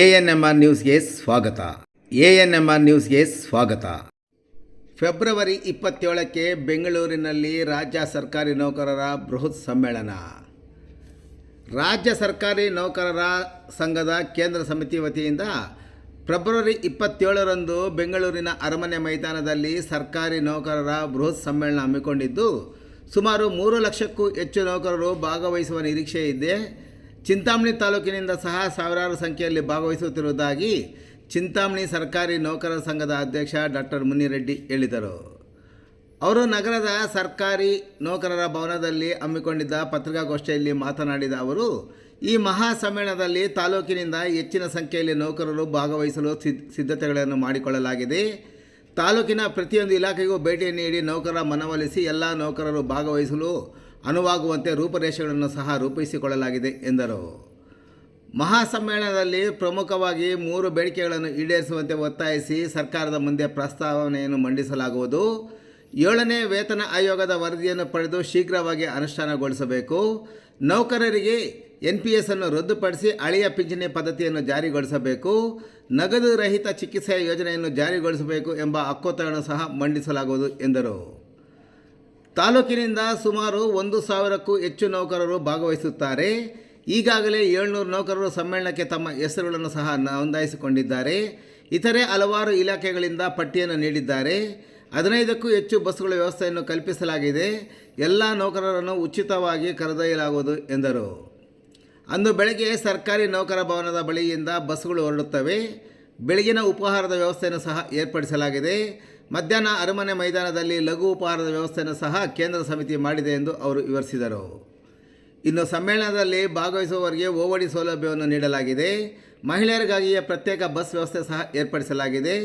A N M R ನ್ಯೂಸ್ಗೆ ಸ್ವಾಗತ. A N M R ನ್ಯೂಸ್ಗೆ ಸ್ವಾಗತ. ಫೆಬ್ರವರಿ ಇಪ್ಪತ್ತೇಳಕ್ಕೆ ಬೆಂಗಳೂರಿನಲ್ಲಿ ರಾಜ್ಯ ಸರ್ಕಾರಿ ನೌಕರರ ಬೃಹತ್ ಸಮ್ಮೇಳನ. ರಾಜ್ಯ ಸರ್ಕಾರಿ ನೌಕರರ ಸಂಘದ ಕೇಂದ್ರ ಸಮಿತಿ ವತಿಯಿಂದ ಫೆಬ್ರವರಿ ಇಪ್ಪತ್ತೇಳರಂದು ಬೆಂಗಳೂರಿನ ಅರಮನೆ ಮೈದಾನದಲ್ಲಿ ಸರ್ಕಾರಿ ನೌಕರರ ಬೃಹತ್ ಸಮ್ಮೇಳನ ಹಮ್ಮಿಕೊಂಡಿದ್ದು, ಸುಮಾರು ಮೂರು ಲಕ್ಷಕ್ಕೂ ಹೆಚ್ಚು ನೌಕರರು ಭಾಗವಹಿಸುವ ನಿರೀಕ್ಷೆ ಇದೆ ಚಿಂತಾಮಣಿ ತಾಲೂಕಿನಿಂದ ಸಹ ಸಾವಿರಾರು ಸಂಖ್ಯೆಯಲ್ಲಿ ಭಾಗವಹಿಸುತ್ತಿರುವುದಾಗಿ ಚಿಂತಾಮಣಿ ಸರ್ಕಾರಿ ನೌಕರರ ಸಂಘದ ಅಧ್ಯಕ್ಷ ಡಾಕ್ಟರ್ ಮುನಿರೆಡ್ಡಿ ಹೇಳಿದರು. ಅವರು ನಗರದ ಸರ್ಕಾರಿ ನೌಕರರ ಭವನದಲ್ಲಿ ಹಮ್ಮಿಕೊಂಡಿದ್ದ ಪತ್ರಿಕಾಗೋಷ್ಠಿಯಲ್ಲಿ ಮಾತನಾಡಿದ ಅವರು, ಈ ಮಹಾ ಸಮ್ಮೇಳನದಲ್ಲಿ ತಾಲೂಕಿನಿಂದ ಹೆಚ್ಚಿನ ಸಂಖ್ಯೆಯಲ್ಲಿ ನೌಕರರು ಭಾಗವಹಿಸಲು ಸಿದ್ಧ ಸಿದ್ಧತೆಗಳನ್ನು ಮಾಡಿಕೊಳ್ಳಲಾಗಿದೆ. ತಾಲೂಕಿನ ಪ್ರತಿಯೊಂದು ಇಲಾಖೆಗೂ ಭೇಟಿ ನೀಡಿ ನೌಕರರ ಮನವೊಲಿಸಿ ಎಲ್ಲ ನೌಕರರು ಭಾಗವಹಿಸಲು ಅನುವಾಗುವಂತೆ ರೂಪರೇಷೆಗಳನ್ನು ಸಹ ರೂಪಿಸಿಕೊಳ್ಳಲಾಗಿದೆ ಎಂದರು. ಮಹಾಸಮ್ಮೇಳನದಲ್ಲಿ ಪ್ರಮುಖವಾಗಿ ಮೂರು ಬೇಡಿಕೆಗಳನ್ನು ಈಡೇರಿಸುವಂತೆ ಒತ್ತಾಯಿಸಿ ಸರ್ಕಾರದ ಮುಂದೆ ಪ್ರಸ್ತಾವನೆಯನ್ನು ಮಂಡಿಸಲಾಗುವುದು. ಏಳನೇ ವೇತನ ಆಯೋಗದ ವರದಿಯನ್ನು ಪಡೆದು ಶೀಘ್ರವಾಗಿ ಅನುಷ್ಠಾನಗೊಳಿಸಬೇಕು. ನೌಕರರಿಗೆ ಎನ್ ಪಿ ಎಸ್ಸನ್ನು ರದ್ದುಪಡಿಸಿ ಹಳೆಯ ಪಿಂಚಣಿ ಪದ್ಧತಿಯನ್ನು ಜಾರಿಗೊಳಿಸಬೇಕು. ನಗದು ರಹಿತ ಚಿಕಿತ್ಸೆಯ ಯೋಜನೆಯನ್ನು ಜಾರಿಗೊಳಿಸಬೇಕು ಎಂಬ ಅಕ್ಕೋತ್ತರಗಳನ್ನು ಸಹ ಮಂಡಿಸಲಾಗುವುದು ಎಂದರು. ತಾಲೂಕಿನಿಂದ ಸುಮಾರು ಒಂದು ಸಾವಿರಕ್ಕೂ ಹೆಚ್ಚು ನೌಕರರು ಭಾಗವಹಿಸುತ್ತಾರೆ. ಈಗಾಗಲೇ ಏಳ್ನೂರು ನೌಕರರು ಸಮ್ಮೇಳನಕ್ಕೆ ತಮ್ಮ ಹೆಸರುಗಳನ್ನು ಸಹ ನೋಂದಾಯಿಸಿಕೊಂಡಿದ್ದಾರೆ. ಇತರೆ ಹಲವಾರು ಇಲಾಖೆಗಳಿಂದ ಪಟ್ಟಿಯನ್ನು ನೀಡಿದ್ದಾರೆ. ಹದಿನೈದಕ್ಕೂ ಹೆಚ್ಚು ಬಸ್ಗಳ ವ್ಯವಸ್ಥೆಯನ್ನು ಕಲ್ಪಿಸಲಾಗಿದೆ. ಎಲ್ಲ ನೌಕರರನ್ನು ಉಚಿತವಾಗಿ ಕರೆದೊಯ್ಯಲಾಗುವುದು ಎಂದರು. ಅಂದು ಬೆಳಗ್ಗೆ ಸರ್ಕಾರಿ ನೌಕರ ಭವನದ ಬಳಿಯಿಂದ ಬಸ್ಗಳು ಹೊರಡುತ್ತವೆ. ಬೆಳಗಿನ ಉಪಹಾರದ ವ್ಯವಸ್ಥೆಯನ್ನು ಸಹ ಏರ್ಪಡಿಸಲಾಗಿದೆ. ಮಧ್ಯಾಹ್ನ ಅರಮನೆ ಮೈದಾನದಲ್ಲಿ ಲಘು ಉಪಹಾರದ ವ್ಯವಸ್ಥೆಯನ್ನು ಸಹ ಕೇಂದ್ರ ಸಮಿತಿ ಮಾಡಿದೆ ಎಂದು ಅವರು ವಿವರಿಸಿದರು. ಇನ್ನು ಸಮ್ಮೇಳನದಲ್ಲಿ ಭಾಗವಹಿಸುವವರಿಗೆ ಓವಡಿ ಸೌಲಭ್ಯವನ್ನು ನೀಡಲಾಗಿದೆ. ಮಹಿಳೆಯರಿಗಾಗಿಯೇ ಪ್ರತ್ಯೇಕ ಬಸ್ ವ್ಯವಸ್ಥೆ ಸಹ ಏರ್ಪಡಿಸಲಾಗಿದೆ.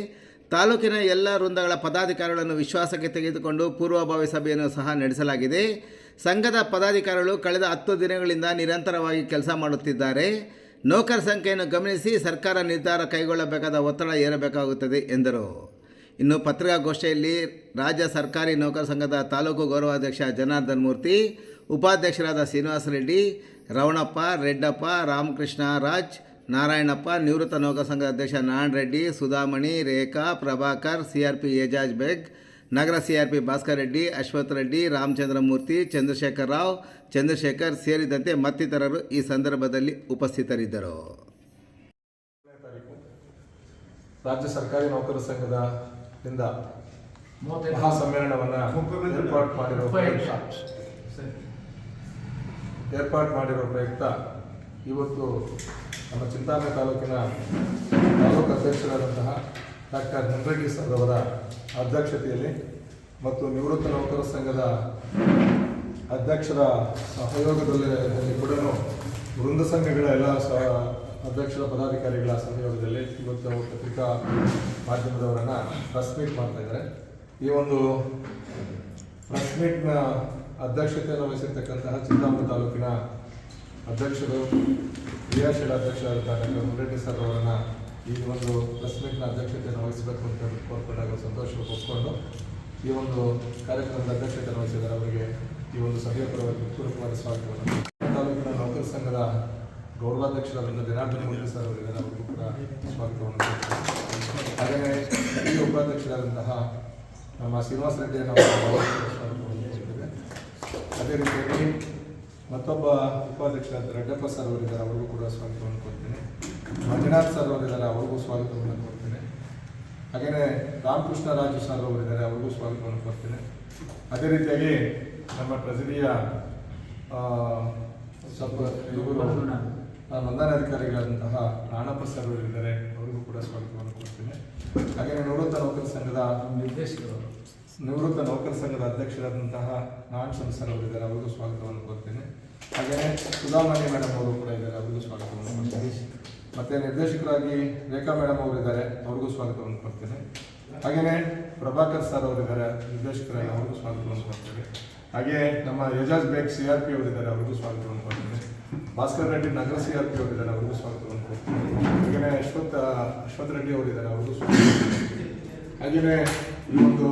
ತಾಲೂಕಿನ ಎಲ್ಲ ವೃಂದಗಳ ಪದಾಧಿಕಾರಿಗಳನ್ನು ವಿಶ್ವಾಸಕ್ಕೆ ತೆಗೆದುಕೊಂಡು ಪೂರ್ವಭಾವಿ ಸಭೆಯನ್ನು ಸಹ ನಡೆಸಲಾಗಿದೆ. ಸಂಘದ ಪದಾಧಿಕಾರಿಗಳು ಕಳೆದ ಹತ್ತು ದಿನಗಳಿಂದ ನಿರಂತರವಾಗಿ ಕೆಲಸ ಮಾಡುತ್ತಿದ್ದಾರೆ. ನೌಕರ ಸಂಖ್ಯೆಯನ್ನು ಗಮನಿಸಿ ಸರ್ಕಾರ ನಿರ್ಧಾರ ಕೈಗೊಳ್ಳಬೇಕಾದ ಒತ್ತಡ ಏರಬೇಕಾಗುತ್ತದೆ ಎಂದರು. ಇನ್ನು ಪತ್ರಿಕಾಗೋಷ್ಠಿಯಲ್ಲಿ ರಾಜ್ಯ ಸರ್ಕಾರಿ ನೌಕರ ಸಂಘದ ತಾಲೂಕು ಗೌರವಾಧ್ಯಕ್ಷ ಜನಾರ್ದನ್ ಮೂರ್ತಿ, ಉಪಾಧ್ಯಕ್ಷರಾದ ಶ್ರೀನಿವಾಸ ರೆಡ್ಡಿ, ರವಣಪ್ಪ, ರೆಡ್ಡಪ್ಪ, ರಾಮಕೃಷ್ಣ ರಾಜ್, ನಾರಾಯಣಪ್ಪ, ನಿವೃತ್ತ ನೌಕರ ಸಂಘದ ಅಧ್ಯಕ್ಷ Narayana Reddy, Sudhamani, Rekha, Prabhakar, C R P Ejaz Baig, ನಗರ C R P Bhaskar Reddy, Ashwath Reddy, Ramachandra Murthy, Chandrashekar Rao, Chandrashekar ಸೇರಿದಂತೆ ಮತ್ತಿತರರು ಈ ಸಂದರ್ಭದಲ್ಲಿ ಉಪಸ್ಥಿತರಿದ್ದರು. ರಾಜ್ಯ ಸರ್ಕಾರಿ ನೌಕರ ಸಂಘದ ದಿಂದ ಮಹಾ ಸಮ್ಮೇಳನವನ್ನ ಏರ್ಪಾಟ್ ಮಾಡಿರೋ ಪ್ರಯುಕ್ತ. ಏರ್ಪಾಟ್ ಮಾಡಿರೋ ಪ್ರಯುಕ್ತ ಇವತ್ತು ನಮ್ಮ ಚಿಂತಾಮಣಿ ತಾಲೂಕಿನ ತಾಲೂಕು ಅಧ್ಯಕ್ಷರಾದಂತಹ ಡಾಕ್ಟರ್ ಹೆನ್ರೆಡ್ಡಿ ಸರ್ ಅವರ ಅಧ್ಯಕ್ಷತೆಯಲ್ಲಿ ಮತ್ತು ನಿವೃತ್ತ ನೌಕರ ಸಂಘದ ಅಧ್ಯಕ್ಷರ ಸಹಯೋಗದಲ್ಲಿ ಕೂಡ ವೃಂದ ಸಂಘಗಳ ಎಲ್ಲ ಸಹ ಅಧ್ಯಕ್ಷರ ಪದಾಧಿಕಾರಿಗಳ ಸಹಯೋಗದಲ್ಲಿ ಇವತ್ತು ಪತ್ರಿಕಾ ಮಾಧ್ಯಮದವರನ್ನು ಪ್ರೆಸ್ ಮೀಟ್ ಮಾಡ್ತಾ ಇದ್ದಾರೆ. ಈ ಒಂದು ಪ್ರೆಸ್ ಮೀಟ್ನ ಅಧ್ಯಕ್ಷತೆಯನ್ನು ವಹಿಸಿರ್ತಕ್ಕಂತಹ ಚಿತ್ತಾಪುರ ತಾಲೂಕಿನ ಅಧ್ಯಕ್ಷರು, ಕ್ರಿಯಾಶೀಲ ಅಧ್ಯಕ್ಷರಾದಂತಹ ಡಾಕ್ಟರ್ ಮುರೆಡ್ಡಿ ಸರ್ ಅವರನ್ನು ಈ ಒಂದು ಪ್ರೆಸ್ ಮೀಟ್ನ ಅಧ್ಯಕ್ಷತೆಯನ್ನು ವಹಿಸಬೇಕು ಅಂತ ಕೋರ್ಕೊಂಡಾಗ ಸಂತೋಷ ಒಪ್ಪಿಕೊಂಡು ಈ ಒಂದು ಕಾರ್ಯಕ್ರಮದ ಅಧ್ಯಕ್ಷತೆಯನ್ನು ವಹಿಸಿದ್ದಾರೆ. ಅವರಿಗೆ ಈ ಒಂದು ಸಭೆಯ ಪರವಾಗಿ ಪೂರ್ವಕವಾದ ಸ್ವಾಗತವನ್ನು ತಾಲೂಕಿನ ನೌಕರ ಸಂಘದ ಗೌರವಾಧ್ಯಕ್ಷರಾದಂಥ ಜನಾರ್ದನ ಮೂರ್ತಿ ಸರ್ ಅವರಿಗೆ ಅವರಿಗೂ ಕೂಡ ಸ್ವಾಗತವನ್ನು ಹಾಗೆ ಹಾಗೆಯೇ ಈ ಉಪಾಧ್ಯಕ್ಷರಾದಂತಹ ನಮ್ಮ ಶ್ರೀನಿವಾಸ ರೆಡ್ಡಿ ನಾವು. ಅದೇ ರೀತಿಯಲ್ಲಿ ಮತ್ತೊಬ್ಬ ಉಪಾಧ್ಯಕ್ಷರಾದ ರೆಡ್ಡಪ್ಪ ಸರ್ ಅವರಿದ್ದಾರೆ, ಅವರಿಗೂ ಕೂಡ ಸ್ವಾಗತವನ್ನು ಕೊಡ್ತೇನೆ ಮಂಜುನಾಥ್ ಸರ್ ಅವರಿದ್ದಾರೆ, ಅವ್ರಿಗೂ ಸ್ವಾಗತವನ್ನು ಕೊಡ್ತೇನೆ ಹಾಗೆಯೇ ರಾಮಕೃಷ್ಣ ರಾಜು ಸರ್ ಅವರಿದ್ದಾರೆ, ಅವ್ರಿಗೂ ಸ್ವಾಗತವನ್ನು ಕೊಡ್ತೇನೆ ಅದೇ ರೀತಿಯಾಗಿ ನಮ್ಮ ಟ್ರೆಜರಿಯ ಸ್ವಲ್ಪ ನೋಂದಣಾಧಿಕಾರಿಗಳಾದಂತಹ ರಾಣಪ್ಪ ಸರ್ ಅವರಿದ್ದಾರೆ ಅವರಿಗೂ ಕೂಡ ಸ್ವಾಗತವನ್ನು ಕೊಡ್ತೀನಿ. ಹಾಗೆಯೇ ನಿವೃತ್ತ ನೌಕರ ಸಂಘದ ನಿರ್ದೇಶಕರು, ನಿವೃತ್ತ ನೌಕರ ಸಂಘದ ಅಧ್ಯಕ್ಷರಾದಂತಹ ನಾನ್ ಸರ್ ಅವರಿದ್ದಾರೆ ಅವರಿಗೂ ಸ್ವಾಗತವನ್ನು ಕೊಡ್ತೀನಿ. ಹಾಗೆಯೇ ಸುಧಾಮಣಿ ಮೇಡಮ್ ಅವರು ಕೂಡ ಇದ್ದಾರೆ, ಅವರಿಗೂ ಸ್ವಾಗತವನ್ನು ಕೊಡ್ತೀನಿ. ಮತ್ತೆ ನಿರ್ದೇಶಕರಾಗಿ ರೇಖಾ ಮೇಡಮ್ ಅವರಿದ್ದಾರೆ ಅವ್ರಿಗೂ ಸ್ವಾಗತವನ್ನು ಕೊಡ್ತೇನೆ. ಹಾಗೆಯೇ ಪ್ರಭಾಕರ್ ಸರ್ ಅವರಿದ್ದಾರೆ ನಿರ್ದೇಶಕರಾಗಿ ಅವ್ರಿಗೂ ಸ್ವಾಗತವನ್ನು ಕೊಡ್ತೀನಿ ಹಾಗೆಯೇ ನಮ್ಮ Ejaz Baig C R P ಅವರಿದ್ದಾರೆ ಅವರಿಗೂ ಸ್ವಾಗತವನ್ನು ಕೊಡ್ತೀನಿ. ಭಾಸ್ಕರ್ ರೆಡ್ಡಿ ನಗರ ಸಿ ಆರ್ ಪಿ ಅವರಿದ್ದಾರೆ, ಅವ್ರಿಗೂ ಸ್ವಾಗತವನ್ನು ಹಾಗೆಯೇ ಅಶ್ವಥ್ ಅಶ್ವಥ್ ರೆಡ್ಡಿ ಅವರಿದ್ದಾರೆ, ಅವರಿಗೂ ಸ್ವಾಗತ ಹಾಗೆಯೇ ಈ ಒಂದು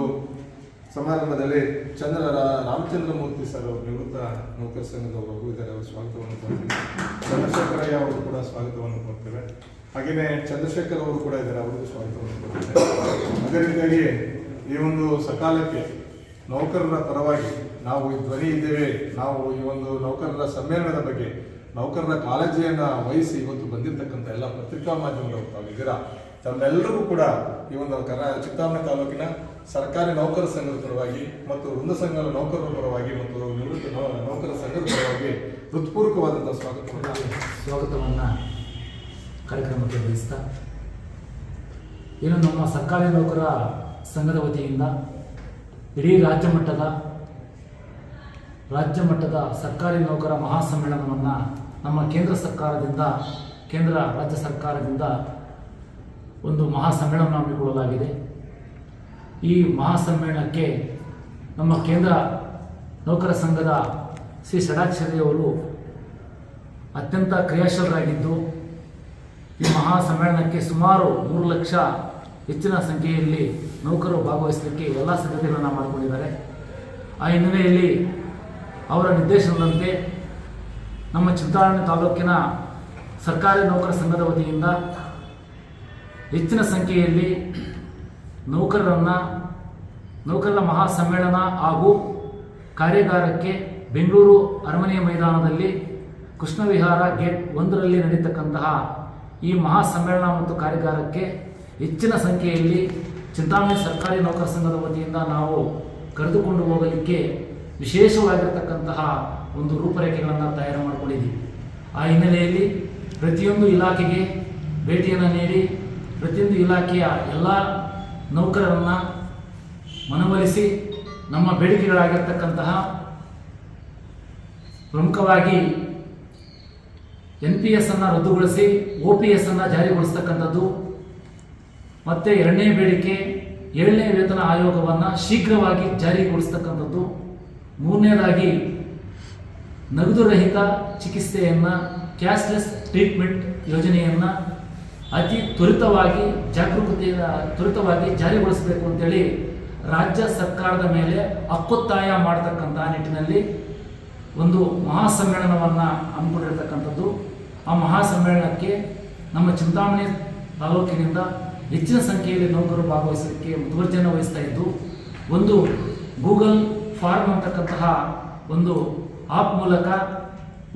ಸಮಾರಂಭದಲ್ಲಿ ಚಂದ್ರ ರಾಮಚಂದ್ರಮೂರ್ತಿ ರಾಮಚಂದ್ರ ಮೂರ್ತಿ ಸರ್ ಅವರು ನಿವೃತ್ತ ನೌಕರ ಸಂಘದ ಅವರು ಇದ್ದಾರೆ, ಅವರು ಸ್ವಾಗತವನ್ನು ಕೊಡ್ತೀವಿ. ಚಂದ್ರಶೇಖರಯ್ಯ ಅವರು ಕೂಡ ಸ್ವಾಗತವನ್ನು ಕೊಡ್ತೇವೆ. ಹಾಗೆಯೇ ಚಂದ್ರಶೇಖರ್ ಅವರು ಕೂಡ ಇದ್ದಾರೆ, ಅವರಿಗೂ ಸ್ವಾಗತವನ್ನು ಕೊಡ್ತೇವೆ. ಅದೇ ರೀತಿಯಾಗಿ ಈ ಒಂದು ಸಕಾಲಕ್ಕೆ ನೌಕರರ ಪರವಾಗಿ ನಾವು ಈ ಧ್ವನಿ ಇದ್ದೇವೆ. ನಾವು ಈ ಒಂದು ನೌಕರರ ಸಮ್ಮೇಳನದ ಬಗ್ಗೆ ನೌಕರರ ಕಾಳಜಿಯನ್ನು ವಹಿಸಿ ಇವತ್ತು ಬಂದಿರತಕ್ಕಂಥ ಎಲ್ಲ ಪತ್ರಿಕಾ ಮಾಧ್ಯಮದವರು ತಾವಿದ್ದೀರಾ ತಮ್ಮೆಲ್ಲರಿಗೂ ಕೂಡ ಈ ಒಂದು ಕರ ಚಿತ್ತಾಮಣಿ ತಾಲೂಕಿನ ಸರ್ಕಾರಿ ನೌಕರ ಸಂಘದ ಪರವಾಗಿ ಮತ್ತು ವೃಂದ ಸಂಘದ ನೌಕರರ ಪರವಾಗಿ ಮತ್ತು ನಿವೃತ್ತ ನೌಕರ ಸಂಘದ ಪರವಾಗಿ ಹೃತ್ಪೂರ್ವಕವಾದಂತಹ ಸ್ವಾಗತವನ್ನು ಸ್ವಾಗತವನ್ನು ಕಾರ್ಯಕ್ರಮಕ್ಕೆ ಬಯಸ್ತಾ ಏನು ನಮ್ಮ ಸರ್ಕಾರಿ ನೌಕರ ಸಂಘದ ವತಿಯಿಂದ ಇಡೀ ರಾಜ್ಯ ಮಟ್ಟದ ರಾಜ್ಯ ಮಟ್ಟದ ಸರ್ಕಾರಿ ನೌಕರ ಮಹಾಸಮ್ಮೇಳನವನ್ನು ನಮ್ಮ ಕೇಂದ್ರ ಸರ್ಕಾರದಿಂದ, ಕೇಂದ್ರ ರಾಜ್ಯ ಸರ್ಕಾರದಿಂದ ಒಂದು ಮಹಾಸಮ್ಮೇಳನ ಹಮ್ಮಿಕೊಳ್ಳಲಾಗಿದೆ. ಈ ಮಹಾಸಮ್ಮೇಳನಕ್ಕೆ ನಮ್ಮ ಕೇಂದ್ರ ನೌಕರ ಸಂಘದ ಶ್ರೀ ಷಡಾಕ್ಷರಿಯವರು ಅತ್ಯಂತ ಕ್ರಿಯಾಶೀಲರಾಗಿದ್ದು, ಈ ಮಹಾಸಮ್ಮೇಳನಕ್ಕೆ ಸುಮಾರು ಮೂರು ಲಕ್ಷ ಹೆಚ್ಚಿನ ಸಂಖ್ಯೆಯಲ್ಲಿ ನೌಕರರು ಭಾಗವಹಿಸಲಿಕ್ಕೆ ಎಲ್ಲ ಸಿದ್ಧತೆಗಳನ್ನು ಮಾಡಿಕೊಂಡಿದ್ದಾರೆ. ಆ ಹಿನ್ನೆಲೆಯಲ್ಲಿ ಅವರ ನಿರ್ದೇಶನದಂತೆ ನಮ್ಮ ಚಿಂತಾಮಣಿ ತಾಲೂಕಿನ ಸರ್ಕಾರಿ ನೌಕರ ಸಂಘದ ವತಿಯಿಂದ ಹೆಚ್ಚಿನ ಸಂಖ್ಯೆಯಲ್ಲಿ ನೌಕರರನ್ನು, ನೌಕರರ ಮಹಾ ಸಮ್ಮೇಳನ ಹಾಗೂ ಕಾರ್ಯಾಗಾರಕ್ಕೆ ಬೆಂಗಳೂರು ಅರಮನೆಯ ಮೈದಾನದಲ್ಲಿ ಕೃಷ್ಣವಿಹಾರ ಗೇಟ್ ಒಂದರಲ್ಲಿ ನಡೀತಕ್ಕಂತಹ ಈ ಮಹಾ ಸಮ್ಮೇಳನ ಮತ್ತು ಕಾರ್ಯಾಗಾರಕ್ಕೆ ಹೆಚ್ಚಿನ ಸಂಖ್ಯೆಯಲ್ಲಿ ಚಿಂತಾಮಣಿ ಸರ್ಕಾರಿ ನೌಕರ ಸಂಘದ ವತಿಯಿಂದ ನಾವು ಕರೆದುಕೊಂಡು ಹೋಗಲಿಕ್ಕೆ ವಿಶೇಷವಾಗಿರ್ತಕ್ಕಂತಹ ಒಂದು ರೂಪರೇಖೆಗಳನ್ನು ತಯಾರು ಮಾಡಿಕೊಂಡಿದ್ದೀವಿ. ಆ ಹಿನ್ನೆಲೆಯಲ್ಲಿ ಪ್ರತಿಯೊಂದು ಇಲಾಖೆಗೆ ಭೇಟಿಯನ್ನು ನೀಡಿ, ಪ್ರತಿಯೊಂದು ಇಲಾಖೆಯ ಎಲ್ಲ ನೌಕರರನ್ನು ಮನವೊಲಿಸಿ ನಮ್ಮ ಬೇಡಿಕೆಗಳಾಗಿರ್ತಕ್ಕಂತಹ ಪ್ರಮುಖವಾಗಿ ಎನ್ ಪಿ ಎಸ್ ಅನ್ನು ರದ್ದುಗೊಳಿಸಿ ಒ ಪಿ ಎಸ್ ಅನ್ನು ಜಾರಿಗೊಳಿಸ್ತಕ್ಕಂಥದ್ದು. ಮತ್ತು ಎರಡನೇ ಬೇಡಿಕೆ, ಏಳನೇ ವೇತನ ಆಯೋಗವನ್ನು ಶೀಘ್ರವಾಗಿ ಜಾರಿಗೊಳಿಸ್ತಕ್ಕಂಥದ್ದು. ಮೂರನೇದಾಗಿ ನಗದು ರಹಿತ ಚಿಕಿತ್ಸೆಯನ್ನು ಕ್ಯಾಶ್ಲೆಸ್ ಟ್ರೀಟ್ಮೆಂಟ್ ಯೋಜನೆಯನ್ನು ಅತಿ ತ್ವರಿತವಾಗಿ ಜಾಗರೂಕತೆಯ ತ್ವರಿತವಾಗಿ ಜಾರಿಗೊಳಿಸಬೇಕು ಅಂತೇಳಿ ರಾಜ್ಯ ಸರ್ಕಾರದ ಮೇಲೆ ಹಕ್ಕೊತ್ತಾಯ ಮಾಡತಕ್ಕಂಥ ನಿಟ್ಟಿನಲ್ಲಿ ಒಂದು ಮಹಾಸಮ್ಮೇಳನವನ್ನು ಹಮ್ಮಿಕೊಂಡಿರ್ತಕ್ಕಂಥದ್ದು. ಆ ಮಹಾಸಮ್ಮೇಳನಕ್ಕೆ ನಮ್ಮ ಚಿಂತಾಮಣಿ ತಾಲೂಕಿನಿಂದ ಹೆಚ್ಚಿನ ಸಂಖ್ಯೆಯಲ್ಲಿ ನೌಕರರು ಭಾಗವಹಿಸಲಿಕ್ಕೆ ಮುತುವರ್ಜಿಯನ್ನು ವಹಿಸ್ತಾ ಇದ್ದು, ಒಂದು ಗೂಗಲ್ ಫಾರ್ಮ್ ಅಂತಕ್ಕಂತಹ ಒಂದು ಆಪ್ ಮೂಲಕ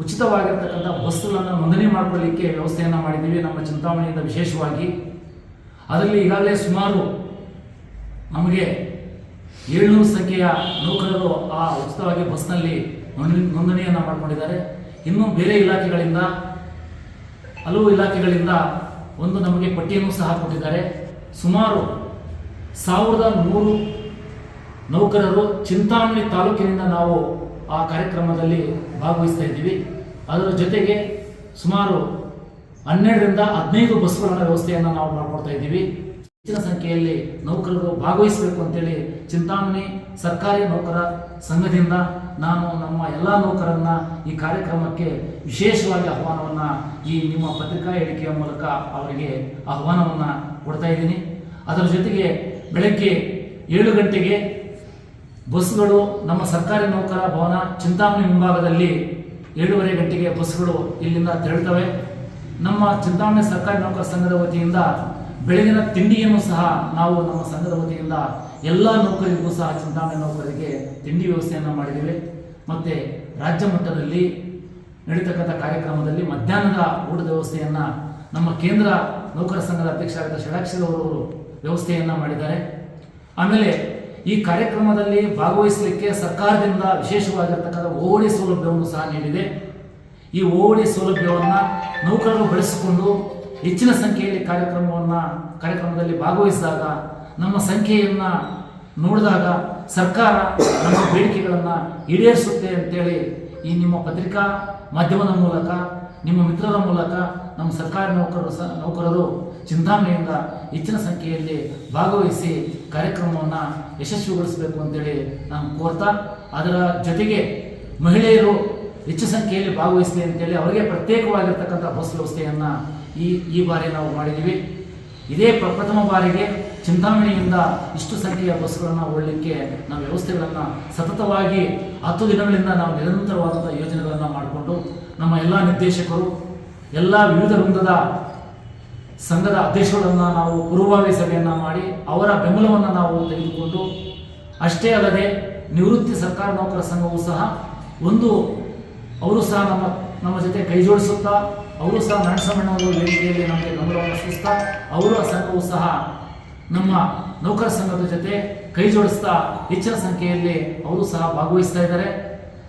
ಉಚಿತವಾಗಿರ್ತಕ್ಕಂಥ ಬಸ್ಸುಗಳನ್ನು ನೋಂದಣಿ ಮಾಡಿಕೊಳ್ಳಿಕ್ಕೆ ವ್ಯವಸ್ಥೆಯನ್ನು ಮಾಡಿದ್ದೀವಿ. ನಮ್ಮ ಚಿಂತಾಮಣಿಯಿಂದ ವಿಶೇಷವಾಗಿ. ಅದರಲ್ಲಿ ಈಗಾಗಲೇ ಸುಮಾರು ನಮಗೆ ಏಳ್ನೂರು ಸಂಖ್ಯೆಯ ನೌಕರರು ಆ ಉಚಿತವಾಗಿ ಬಸ್ನಲ್ಲಿ ನೋಂದಣಿ, ನೋಂದಣಿಯನ್ನು ಮಾಡಿಕೊಂಡಿದ್ದಾರೆ. ಇನ್ನೂ ಬೇರೆ ಇಲಾಖೆಗಳಿಂದ, ಹಲವು ಇಲಾಖೆಗಳಿಂದ ಒಂದು ನಮಗೆ ಪಟ್ಟಿಯನ್ನು ಸಹ ಕೊಟ್ಟಿದ್ದಾರೆ. ಸುಮಾರು ಸಾವಿರದ ನೂರು ನೌಕರರು ಚಿಂತಾಮಣಿ ತಾಲೂಕಿನಿಂದ ನಾವು ಆ ಕಾರ್ಯಕ್ರಮದಲ್ಲಿ ಭಾಗವಹಿಸ್ತಾ ಇದ್ದೀವಿ. ಅದರ ಜೊತೆಗೆ ಸುಮಾರು ಹನ್ನೆರಡರಿಂದ ಹದಿನೈದು ಬಸ್ಸುಗಳ ವ್ಯವಸ್ಥೆಯನ್ನು ನಾವು ಮಾಡಿಕೊಡ್ತಾ ಇದ್ದೀವಿ. ಹೆಚ್ಚಿನ ಸಂಖ್ಯೆಯಲ್ಲಿ ನೌಕರರು ಭಾಗವಹಿಸಬೇಕು ಅಂತೇಳಿ ಚಿಂತಾಮಣಿ ಸರ್ಕಾರಿ ನೌಕರ ಸಂಘದಿಂದ ನಾನು ನಮ್ಮ ಎಲ್ಲ ನೌಕರನ್ನ ಈ ಕಾರ್ಯಕ್ರಮಕ್ಕೆ ವಿಶೇಷವಾಗಿ ಆಹ್ವಾನವನ್ನು ಈ ನಿಮ್ಮ ಪತ್ರಿಕಾ ಹೇಳಿಕೆಯ ಮೂಲಕ ಅವರಿಗೆ ಆಹ್ವಾನವನ್ನು ಕೊಡ್ತಾ ಇದ್ದೀನಿ. ಅದರ ಜೊತೆಗೆ ಬೆಳಗ್ಗೆ ಏಳು ಗಂಟೆಗೆ ಬಸ್ಗಳು ನಮ್ಮ ಸರ್ಕಾರಿ ನೌಕರ ಭವನ ಚಿಂತಾಮಣಿ ಮುಂಭಾಗದಲ್ಲಿ ಏಳುವರೆ ಗಂಟೆಗೆ ಬಸ್ಗಳು ಇಲ್ಲಿಂದ ತೆರಳುತ್ತವೆ. ನಮ್ಮ ಚಿಂತಾಮಣಿ ಸರ್ಕಾರಿ ನೌಕರ ಸಂಘದ ವತಿಯಿಂದ ಬೆಳಗಿನ ತಿಂಡಿಯನ್ನು ಸಹ ನಾವು ನಮ್ಮ ಸಂಘದ ವತಿಯಿಂದ ಎಲ್ಲ ನೌಕರಿಗೂ ಸಹ ಚಿಂತಾಮಣಿ ನೌಕರರಿಗೆ ತಿಂಡಿ ವ್ಯವಸ್ಥೆಯನ್ನು ಮಾಡಿದ್ದೇವೆ. ಮತ್ತು ರಾಜ್ಯ ಮಟ್ಟದಲ್ಲಿ ನಡೀತಕ್ಕಂಥ ಕಾರ್ಯಕ್ರಮದಲ್ಲಿ ಮಧ್ಯಾಹ್ನದ ಊಟದ ವ್ಯವಸ್ಥೆಯನ್ನು ನಮ್ಮ ಕೇಂದ್ರ ನೌಕರ ಸಂಘದ ಅಧ್ಯಕ್ಷರಾದ ಷಡಾಕ್ಷರವರವರು ವ್ಯವಸ್ಥೆಯನ್ನು ಮಾಡಿದ್ದಾರೆ. ಆಮೇಲೆ ಈ ಕಾರ್ಯಕ್ರಮದಲ್ಲಿ ಭಾಗವಹಿಸಲಿಕ್ಕೆ ಸರ್ಕಾರದಿಂದ ವಿಶೇಷವಾಗಿರ್ತಕ್ಕಂಥ ಓಡಿ ಸೌಲಭ್ಯವನ್ನು ಸಹ ನೀಡಿದೆ. ಈ ಓಡಿ ಸೌಲಭ್ಯವನ್ನು ನೌಕರರು ಬಳಸಿಕೊಂಡು ಹೆಚ್ಚಿನ ಸಂಖ್ಯೆಯಲ್ಲಿ ಕಾರ್ಯಕ್ರಮವನ್ನು, ಕಾರ್ಯಕ್ರಮದಲ್ಲಿ ಭಾಗವಹಿಸಿದಾಗ ನಮ್ಮ ಸಂಖ್ಯೆಯನ್ನು ನೋಡಿದಾಗ ಸರ್ಕಾರ ನಮ್ಮ ಬೇಡಿಕೆಗಳನ್ನು ಈಡೇರಿಸುತ್ತೆ ಅಂತೇಳಿ ಈ ನಿಮ್ಮ ಪತ್ರಿಕಾ ಮಾಧ್ಯಮದ ಮೂಲಕ, ನಿಮ್ಮ ಮಿತ್ರರ ಮೂಲಕ ನಮ್ಮ ಸರ್ಕಾರಿ ನೌಕರರು ನೌಕರರು ಚಿಂತಾಮಣಿಯಿಂದ ಹೆಚ್ಚಿನ ಸಂಖ್ಯೆಯಲ್ಲಿ ಭಾಗವಹಿಸಿ ಕಾರ್ಯಕ್ರಮವನ್ನು ಯಶಸ್ವಿಗೊಳಿಸಬೇಕು ಅಂತೇಳಿ ನಾನು ಕೋರ್ತಾ, ಅದರ ಜೊತೆಗೆ ಮಹಿಳೆಯರು ಹೆಚ್ಚು ಸಂಖ್ಯೆಯಲ್ಲಿ ಭಾಗವಹಿಸಲಿ ಅಂತೇಳಿ ಅವರಿಗೆ ಪ್ರತ್ಯೇಕವಾಗಿರ್ತಕ್ಕಂಥ ಬಸ್ ವ್ಯವಸ್ಥೆಯನ್ನು ಈ ಈ ಬಾರಿ ನಾವು ಮಾಡಿದ್ದೀವಿ. ಇದೇ ಪ್ರ- ಪ್ರಥಮ ಬಾರಿಗೆ ಚಿಂತಾಮಣಿಯಿಂದ ಇಷ್ಟು ಸಂಖ್ಯೆಯ ಬಸ್ಗಳನ್ನು ಓಡಲಿಕ್ಕೆ ನಾವು ವ್ಯವಸ್ಥೆಗಳನ್ನು ಸತತವಾಗಿ ಹತ್ತು ದಿನಗಳಿಂದ ನಾವು ನಿರಂತರವಾದಂಥ ಯೋಜನೆಗಳನ್ನು ಮಾಡಿಕೊಂಡು ನಮ್ಮ ಎಲ್ಲ ನಿರ್ದೇಶಕರು ಎಲ್ಲ ವಿವಿಧ ವೃಂದದ ಸಂಘದ ಅಧ್ಯಕ್ಷರನ್ನು ನಾವು ಪೂರ್ವಭಾವಿ ಸಭೆಯನ್ನು ಮಾಡಿ ಅವರ ಬೆಂಬಲವನ್ನು ನಾವು ತೆಗೆದುಕೊಂಡು, ಅಷ್ಟೇ ಅಲ್ಲದೆ ನಿವೃತ್ತಿ ಸರ್ಕಾರ ನೌಕರ ಸಂಘವೂ ಸಹ ಒಂದು, ಅವರು ಸಹ ನಮ್ಮ ನಮ್ಮ ಜೊತೆ ಕೈ ಜೋಡಿಸುತ್ತಾ, ಅವರು ಸಹ ನರಸಮಣ್ಣವರು ವೇದಿಕೆಯಲ್ಲಿ ನಮಗೆ ಬೆಂಬಲವನ್ನು ಸೂಚಿಸ್ತಾ, ಅವರ ಸಂಘವು ಸಹ ನಮ್ಮ ನೌಕರ ಸಂಘದ ಜೊತೆ ಕೈ ಜೋಡಿಸ್ತಾ, ಹೆಚ್ಚಿನ ಸಂಖ್ಯೆಯಲ್ಲಿ ಅವರು ಸಹ ಭಾಗವಹಿಸ್ತಾ ಇದ್ದಾರೆ.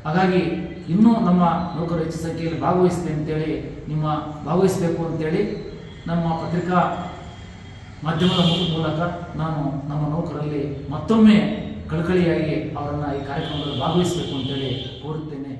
ಹಾಗಾಗಿ ಇನ್ನೂ ನಮ್ಮ ನೌಕರರು ಹೆಚ್ಚು ಸಂಖ್ಯೆಯಲ್ಲಿ ಭಾಗವಹಿಸಲಿ ಅಂತೇಳಿ, ನಿಮ್ಮ ಭಾಗವಹಿಸಬೇಕು ಅಂತೇಳಿ ನಮ್ಮ ಪತ್ರಿಕಾ ಮಾಧ್ಯಮದ ಮೂಲಕ ನಾನು ನಮ್ಮ ನೌಕರಲ್ಲಿ ಮತ್ತೊಮ್ಮೆ ಕಳಕಳಿಯಾಗಿ ಅವರನ್ನು ಈ ಕಾರ್ಯಕ್ರಮದಲ್ಲಿ ಭಾಗವಹಿಸಬೇಕು ಅಂತೇಳಿ ಕೋರುತ್ತೇನೆ.